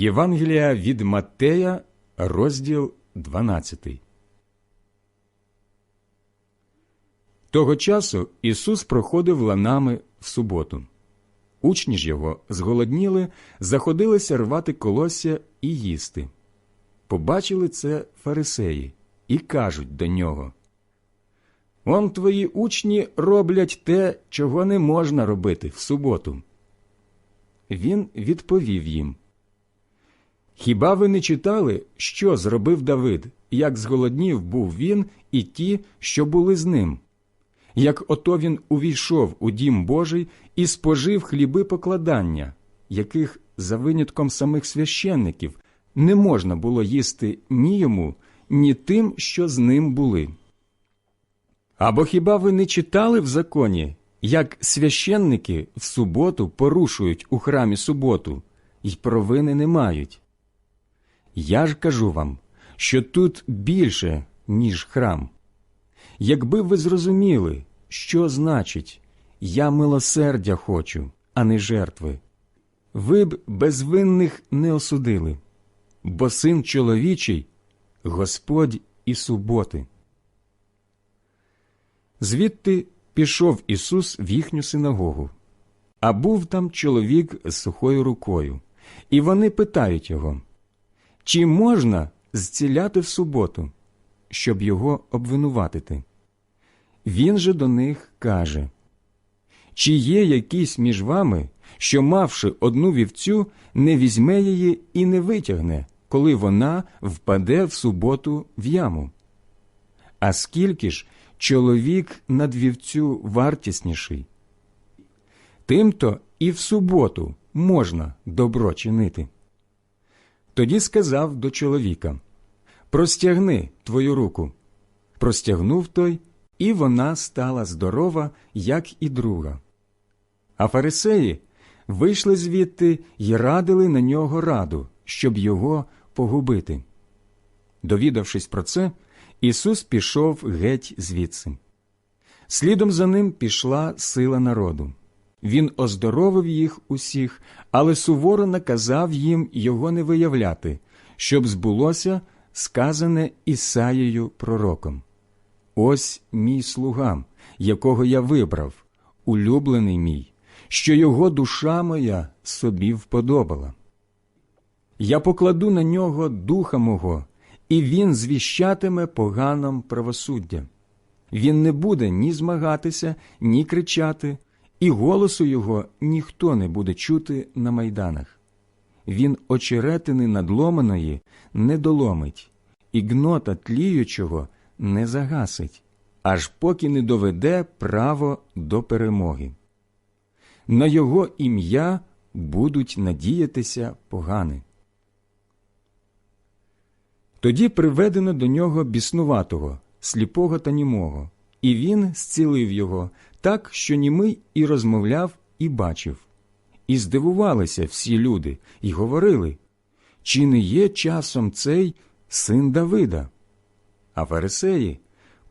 Євангелія від Матея, розділ 12. Того часу Ісус проходив ланами в суботу. Учні ж його зголодніли, заходилися рвати колосся і їсти. Побачили це фарисеї і кажуть до нього Он твої учні роблять те, чого не можна робити в суботу. Він відповів їм Хіба ви не читали, що зробив Давид, як зголоднів був він і ті, що були з ним? Як ото він увійшов у дім Божий і спожив хліби покладання, яких, за винятком самих священників, не можна було їсти ні йому, ні тим, що з ним були. Або хіба ви не читали в законі, як священники в суботу порушують у храмі суботу і провини не мають? Я ж кажу вам, що тут більше, ніж храм. Якби ви зрозуміли, що значить я милосердя хочу, а не жертви, ви б безвинних не осудили, бо син чоловічий Господь і суботи. Звідти пішов Ісус в їхню синагогу, а був там чоловік з сухою рукою, і вони питають його, чи можна зціляти в суботу, щоб його обвинуватити? Він же до них каже Чи є якийсь між вами, що, мавши одну вівцю, не візьме її і не витягне, коли вона впаде в суботу в яму? А скільки ж чоловік над вівцю вартісніший? Тимто і в суботу можна добро чинити. Тоді сказав до чоловіка Простягни твою руку. Простягнув той, і вона стала здорова, як і друга. А фарисеї вийшли звідти й радили на нього раду, щоб його погубити. Довідавшись про це, Ісус пішов геть звідси. Слідом за ним пішла сила народу. Він оздоровив їх усіх, але суворо наказав їм його не виявляти, щоб збулося сказане Ісаєю пророком. Ось мій слуга, якого я вибрав, улюблений мій, що його душа моя собі вподобала. Я покладу на нього духа мого, і він звіщатиме поганам правосуддя. Він не буде ні змагатися, ні кричати, і голосу його ніхто не буде чути на майданах. Він очеретини надломаної не доломить, і гнота тліючого не загасить, аж поки не доведе право до перемоги. На його ім'я будуть надіятися погани. Тоді приведено до нього біснуватого, сліпого та німого, і він зцілив його так, що німий і розмовляв, і бачив. І здивувалися всі люди, і говорили чи не є часом цей син Давида? А фарисеї,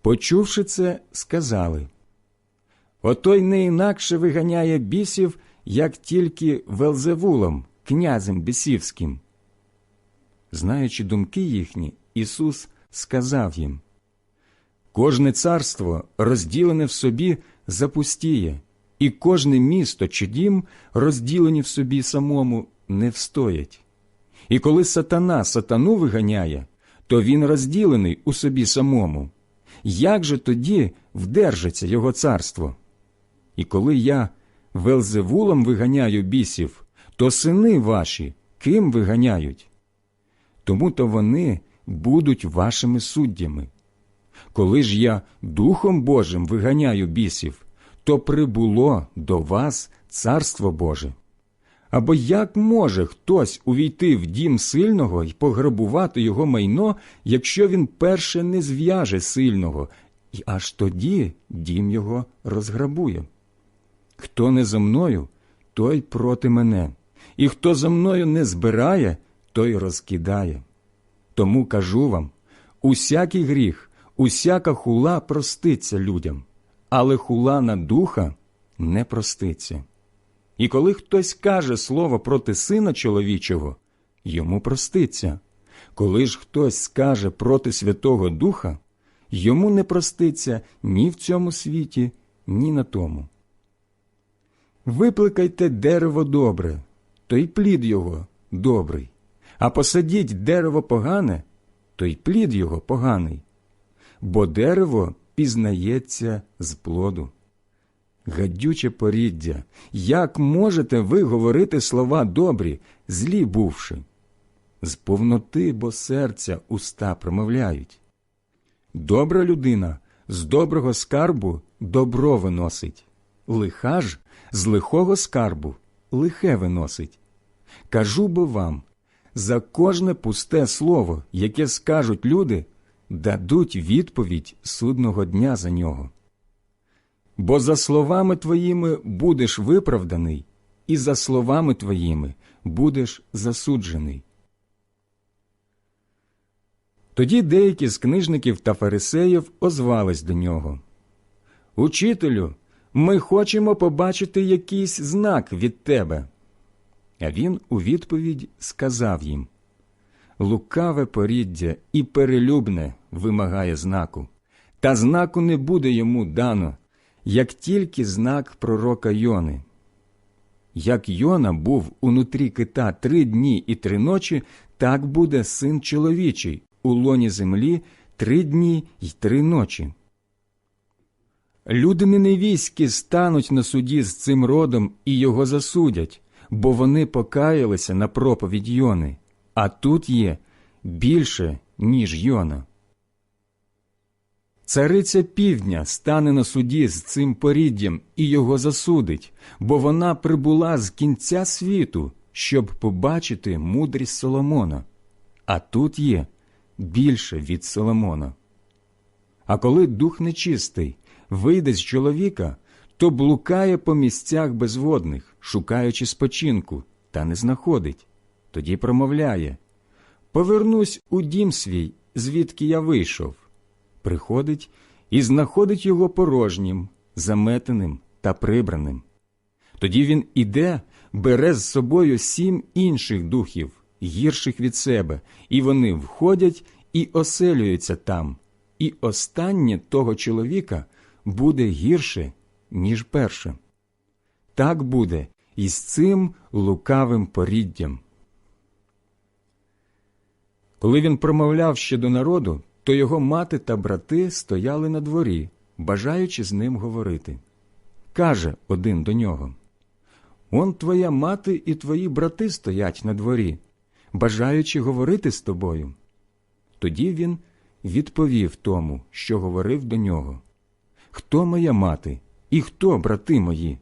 почувши це, сказали Отой не інакше виганяє бісів, як тільки Велзевулом, князем бісівським. Знаючи думки їхні, Ісус сказав їм Кожне царство, розділене в собі, запустіє, і кожне місто чи дім, розділені в собі самому, не встоять. І коли сатана сатану виганяє, то він розділений у собі самому. Як же тоді вдержиться його царство? І коли я Велзевулом виганяю бісів, то сини ваші ким виганяють? Тому то вони будуть вашими суддями. Коли ж я Духом Божим виганяю бісів, то прибуло до вас Царство Боже. Або як може хтось увійти в дім сильного і пограбувати його майно, якщо він перше не зв'яже сильного, і аж тоді дім його розграбує? Хто не за мною, той проти мене, і хто за мною не збирає, той розкидає. Тому кажу вам усякий гріх, усяка хула проститься людям, але хула на духа не проститься. І коли хтось каже слово проти сина чоловічого, йому проститься. Коли ж хтось скаже проти Святого Духа, йому не проститься ні в цьому світі, ні на тому. Випликайте дерево добре, то й плід його добрий, а посадіть дерево погане, то й плід його поганий, бо дерево пізнається з плоду. Гадюче поріддя, як можете ви говорити слова добрі, злі бувши? З повноти, бо серця уста промовляють. Добра людина з доброго скарбу добро виносить, лиха ж з лихого скарбу лихе виносить. Кажу бо вам за кожне пусте слово, яке скажуть люди, дадуть відповідь судного дня за нього. Бо за словами твоїми будеш виправданий, і за словами твоїми будеш засуджений. Тоді деякі з книжників та фарисеїв озвались до нього. Учителю, ми хочемо побачити якийсь знак від тебе. А він у відповідь сказав їм Лукаве поріддя і перелюбне вимагає знаку, та знаку не буде йому дано, як тільки знак пророка Йони. Як Йона був унутрі кита три дні і три ночі, так буде син чоловічий у лоні землі три дні й три ночі. Люди неневійські стануть на суді з цим родом і його засудять, бо вони покаялися на проповідь Йони, а тут є більше, ніж Йона. Цариця півдня стане на суді з цим поріддям і його засудить, бо вона прибула з кінця світу, щоб побачити мудрість Соломона. А тут є більше від Соломона. А коли дух нечистий вийде з чоловіка, то блукає по місцях безводних, шукаючи спочинку, та не знаходить. Тоді промовляє Повернусь у дім свій, звідки я вийшов. Приходить і знаходить його порожнім, заметеним та прибраним. Тоді він іде, бере з собою сім інших духів, гірших від себе, і вони входять і оселюються там, і останнє того чоловіка буде гірше, ніж перше. Так буде і з цим лукавим поріддям. Коли він промовляв ще до народу, то його мати та брати стояли на дворі, бажаючи з ним говорити. Каже один до нього Он твоя мати і твої брати стоять на дворі, бажаючи говорити з тобою. Тоді він відповів тому, що говорив до нього Хто моя мати і хто брати мої?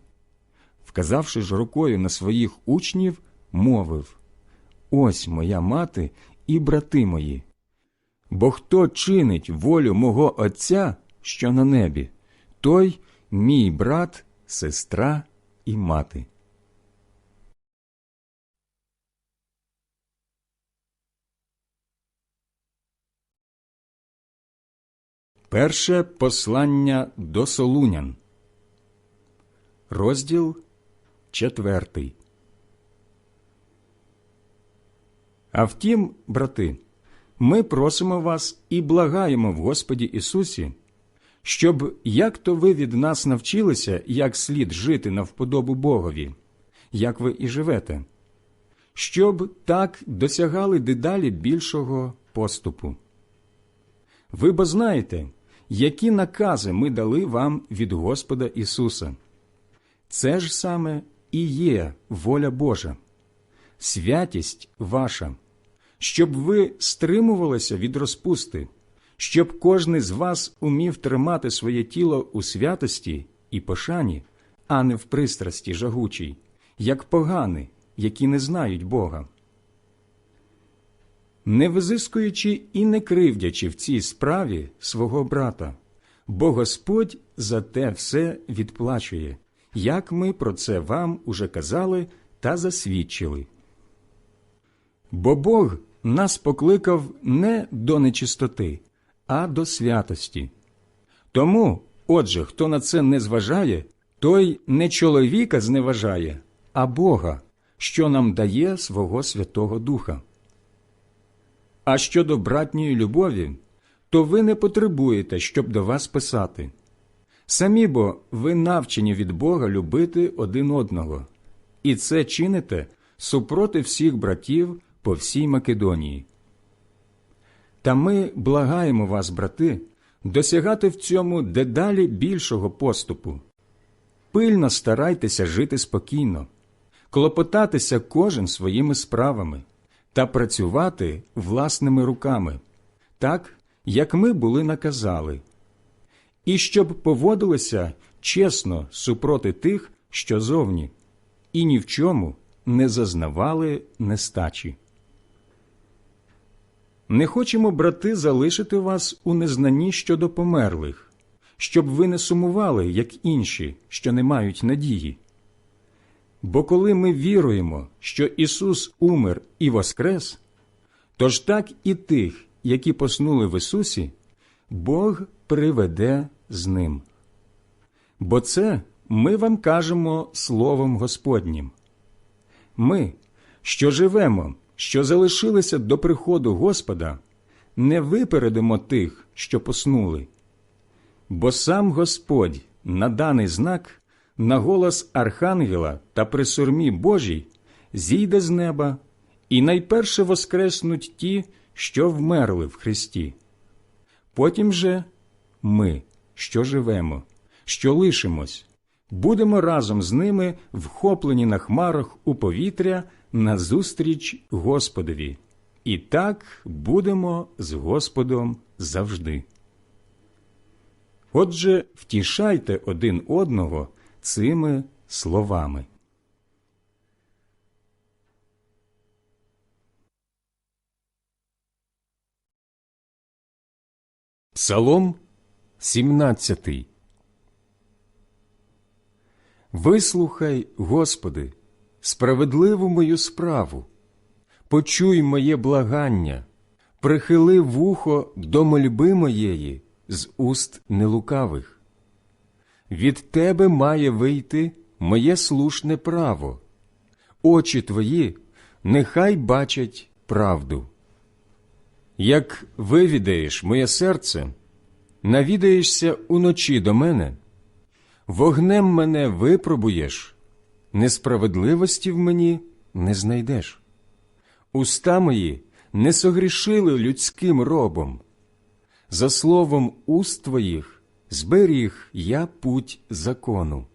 Вказавши ж рукою на своїх учнів, мовив Ось моя мати і брати мої. Бо хто чинить волю мого Отця, що на небі, той мій брат, сестра і мати. Перше послання до Солунян, розділ четвертий. А втім, брати, ми просимо вас і благаємо в Господі Ісусі, щоб як то ви від нас навчилися, як слід жити на вподобу Богові, як ви і живете, щоб так досягали дедалі більшого поступу. Ви бо знаєте, які накази ми дали вам від Господа Ісуса. Це ж саме і є воля Божа, святість ваша, щоб ви стримувалися від розпусти, щоб кожний з вас умів тримати своє тіло у святості і пошані, а не в пристрасті жагучій, як погани, які не знають Бога. Не визискуючи і не кривдячи в цій справі свого брата, бо Господь за те все відплачує, як ми про це вам уже казали та засвідчили. Бо Бог нас покликав не до нечистоти, а до святості. Тому, отже, хто на це не зважає, той не чоловіка зневажає, а Бога, що нам дає свого Святого Духа. А щодо братньої любові, то ви не потребуєте, щоб до вас писати. Самі бо ви навчені від Бога любити один одного, і це чините супроти всіх братів по всій Македонії. Та ми благаємо вас, брати, досягати в цьому дедалі більшого поступу. Пильно старайтеся жити спокійно, клопотатися кожен своїми справами та працювати власними руками, так, як ми були наказали, і щоб поводилися чесно супроти тих, що зовні, і ні в чому не зазнавали нестачі. Не хочемо, брати, залишити вас у незнанні щодо померлих, щоб ви не сумували, як інші, що не мають надії. Бо коли ми віруємо, що Ісус умер і воскрес, то ж так і тих, які поснули в Ісусі, Бог приведе з ним. Бо це ми вам кажемо Словом Господнім. Ми, що живемо, що залишилися до приходу Господа, не випередимо тих, що поснули. Бо сам Господь на даний знак, на голос Архангела та при сурмі Божій зійде з неба, і найперше воскреснуть ті, що вмерли в Христі. Потім же ми, що живемо, що лишимось, будемо разом з ними вхоплені на хмарах у повітря назустріч Господові, і так будемо з Господом завжди. Отже, втішайте один одного цими словами. Псалом 17 Вислухай, Господи, справедливу мою справу, почуй моє благання, прихили вухо до мольби моєї з уст нелукавих. Від Тебе має вийти моє слушне право, очі Твої нехай бачать правду. Як вивідаєш моє серце, навідаєшся уночі до мене, вогнем мене випробуєш, несправедливості в мені не знайдеш. Уста мої не согрішили людським робом. За словом уст твоїх зберіг я путь закону.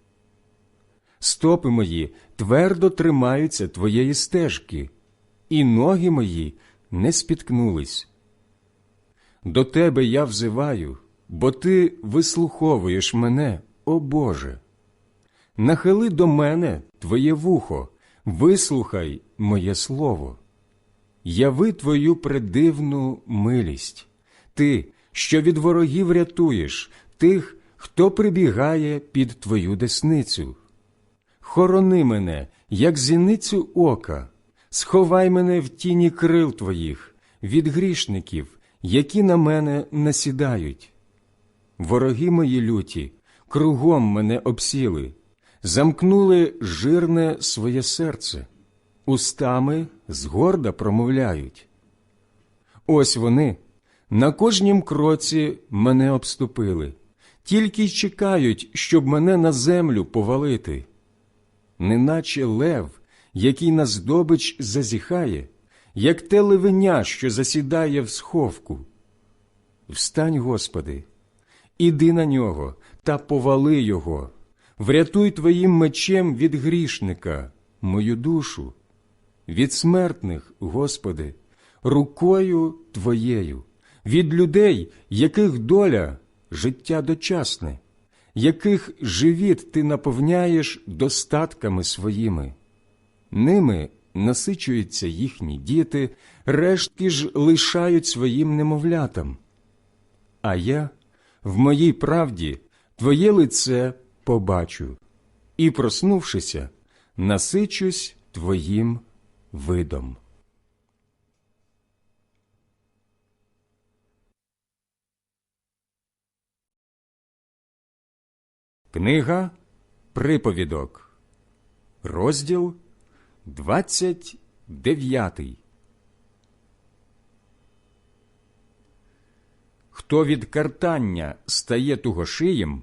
Стопи мої твердо тримаються твоєї стежки, і ноги мої не спіткнулись. До тебе я взиваю, бо ти вислуховуєш мене, о Боже. Нахили до мене твоє вухо, вислухай моє слово. Яви твою предивну милість, ти, що від ворогів рятуєш тих, хто прибігає під твою десницю. Хорони мене, як зіницю ока, сховай мене в тіні крил твоїх, від грішників, які на мене насідають. Вороги мої люті, кругом мене обсіли, замкнули жирне своє серце, устами згорда промовляють. Ось вони на кожнім кроці мене обступили, тільки й чекають, щоб мене на землю повалити. Неначе лев, який на здобич зазіхає, як те ливеня, що засідає в сховку. Встань, Господи, іди на нього та повали його, врятуй твоїм мечем від грішника, мою душу, від смертних, Господи, рукою Твоєю, від людей, яких доля життя дочасне, яких живіт ти наповняєш достатками своїми. Ними насичуються їхні діти, рештки ж лишають своїм немовлятам. А я в моїй правді Твоє лице побачу і, проснувшися, насичусь Твоїм видом. Книга Приповідок, розділ двадцять дев'ятий. Хто від картання стає тугошиєм,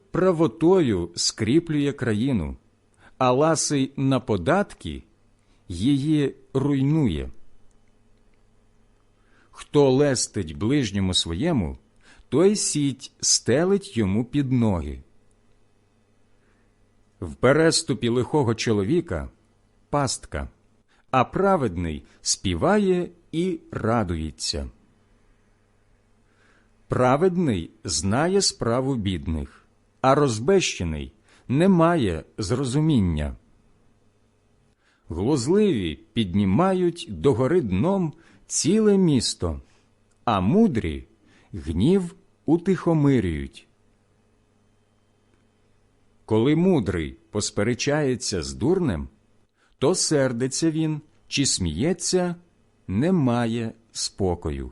правотою скріплює країну, а ласий на податки її руйнує. Хто лестить ближньому своєму, той сіть стелить йому під ноги. В переступі лихого чоловіка пастка, а праведний співає і радується. Праведний знає справу бідних, а розбещений не має зрозуміння. Глузливі піднімають догори дном ціле місто, а мудрі гнів утихомирюють. Коли мудрий посперечається з дурнем, то сердиться він чи сміється, не має спокою.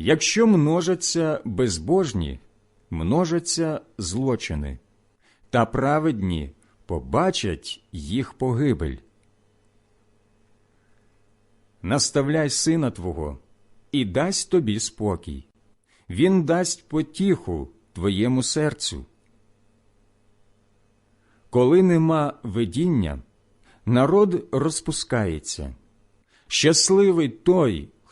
Якщо множаться безбожні, множаться злочини, та праведні побачать їх погибель. Наставляй сина твого і дасть тобі спокій, він дасть потіху твоєму серцю. Коли нема видіння, народ розпускається. Щасливий той,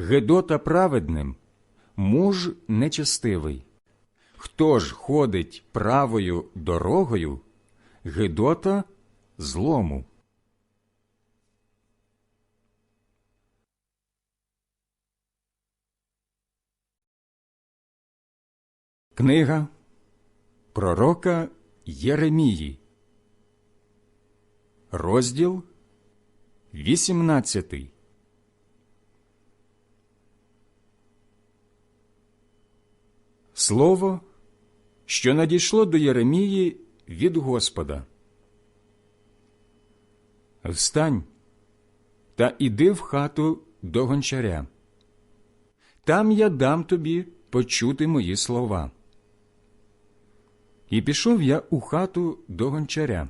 Гедота праведним, муж нечестивий. Хто ж ходить правою дорогою, Гедота злому. Книга Пророка Єремії, розділ 18 Слово, що надійшло до Єремії від Господа. Встань та іди в хату до гончаря. Там я дам тобі почути мої слова. І пішов я у хату до гончаря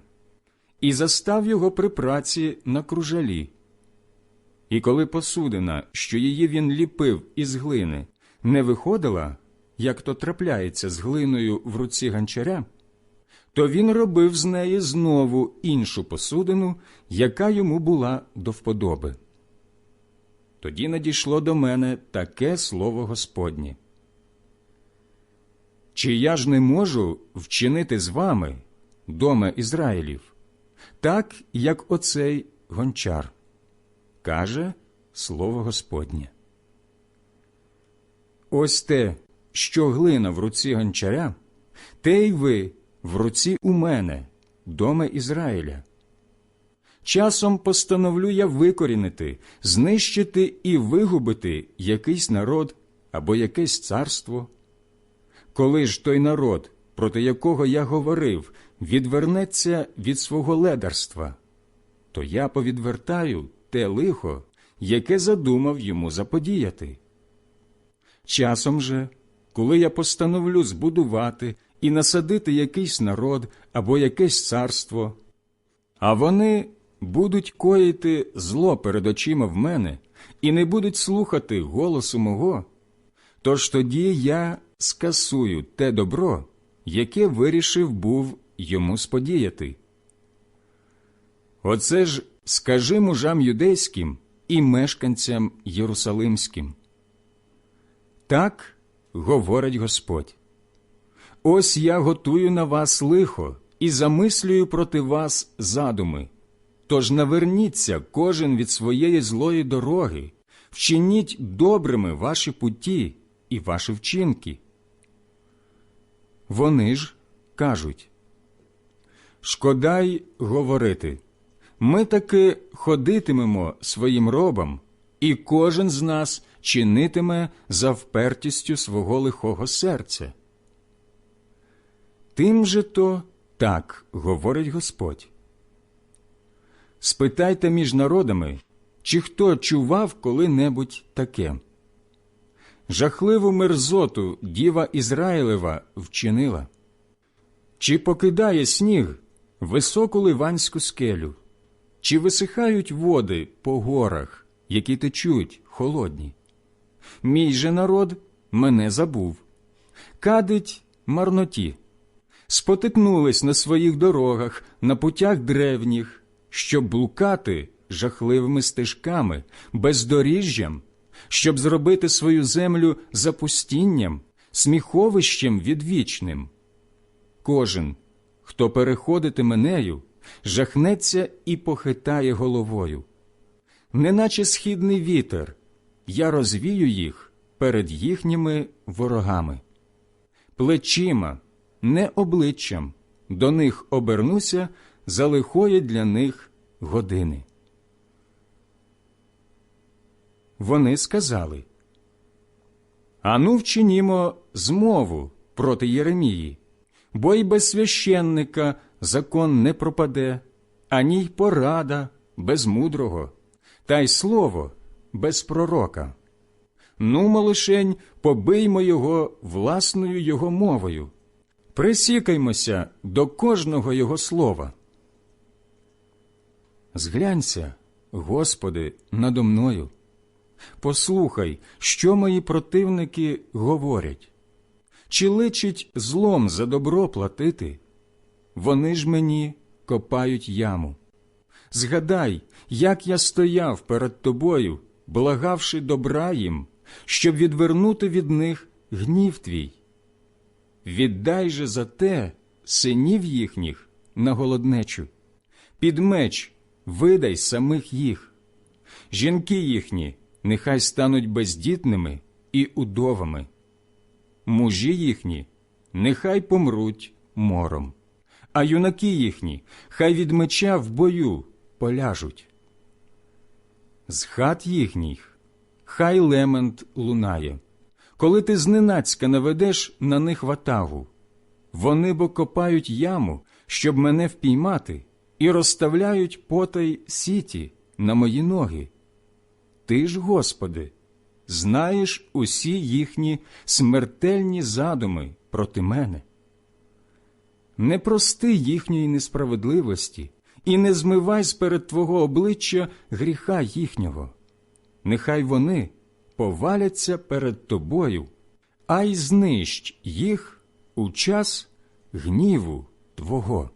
і застав його при праці на кружалі. І коли посудина, що її він ліпив із глини, не виходила, як то трапляється з глиною в руці гончаря, то він робив з неї знову іншу посудину, яка йому була до вподоби. Тоді надійшло до мене таке слово Господнє. Чи я ж не можу вчинити з вами, доме Ізраїлів, так, як оцей гончар, каже слово Господнє. Ось те, що глина в руці гончаря, те й ви в руці у мене, доме Ізраїля. Часом постановлю я викорінити, знищити і вигубити якийсь народ або якесь царство. Коли ж той народ, проти якого я говорив, відвернеться від свого ледарства, то я повідвертаю те лихо, яке задумав йому заподіяти. Часом же, коли я постановлю збудувати і насадити якийсь народ або якесь царство, а вони будуть коїти зло перед очима в мене і не будуть слухати голосу мого, тож тоді я скасую те добро, яке вирішив був йому сподіяти. Оце ж скажи мужам юдейським і мешканцям Єрусалимським. Так говорить Господь. Ось я готую на вас лихо і замислюю проти вас задуми. Тож наверніться кожен від своєї злої дороги, вчиніть добрими ваші путі і ваші вчинки. Вони ж кажуть Шкода й говорити ми таки ходитимемо своїм робом, і кожен з нас чинитиме за впертістю свого лихого серця. Тим же то так говорить Господь. Спитайте між народами, чи хто чував коли-небудь таке. Жахливу мерзоту діва Ізраїлева вчинила, чи покидає сніг високу ливанську скелю, чи висихають води по горах, які течуть холодні. Мій же народ мене забув, кадить марноті, спотикнулись на своїх дорогах, на путях древніх, щоб блукати жахливими стежками, бездоріжжям, щоб зробити свою землю запустінням, сміховищем відвічним. Кожен, хто переходитиме нею, жахнеться і похитає головою. Неначе східний вітер, я розвію їх перед їхніми ворогами. Плечима, не обличчям, до них обернуся за лихої для них години. Вони сказали Ану вчинімо змову проти Єремії, бо й без священника закон не пропаде, ані й порада без мудрого, та й слово без пророка. Нумо лишень побиймо його власною його мовою, присікаймося до кожного його слова. Зглянься, Господи, надо мною. Послухай, що мої противники говорять. Чи личить злом за добро платити? Вони ж мені копають яму. Згадай, як я стояв перед тобою, благавши добра їм, щоб відвернути від них гнів твій. Віддай же за те синів їхніх на голоднечу, під меч видай самих їх, жінки їхні нехай стануть бездітними і удовами, мужі їхні нехай помруть мором, а юнаки їхні хай від меча в бою поляжуть. З хат їхніх хай лемент лунає, коли ти зненацька наведеш на них ватагу. Вони бо копають яму, щоб мене впіймати, і розставляють потай сіті на мої ноги. Ти ж, Господи, знаєш усі їхні смертельні задуми проти мене. Не прости їхньої несправедливості і не змивай сперед Твого обличчя гріха їхнього. Нехай вони поваляться перед тобою, а й знищ їх у час гніву Твого.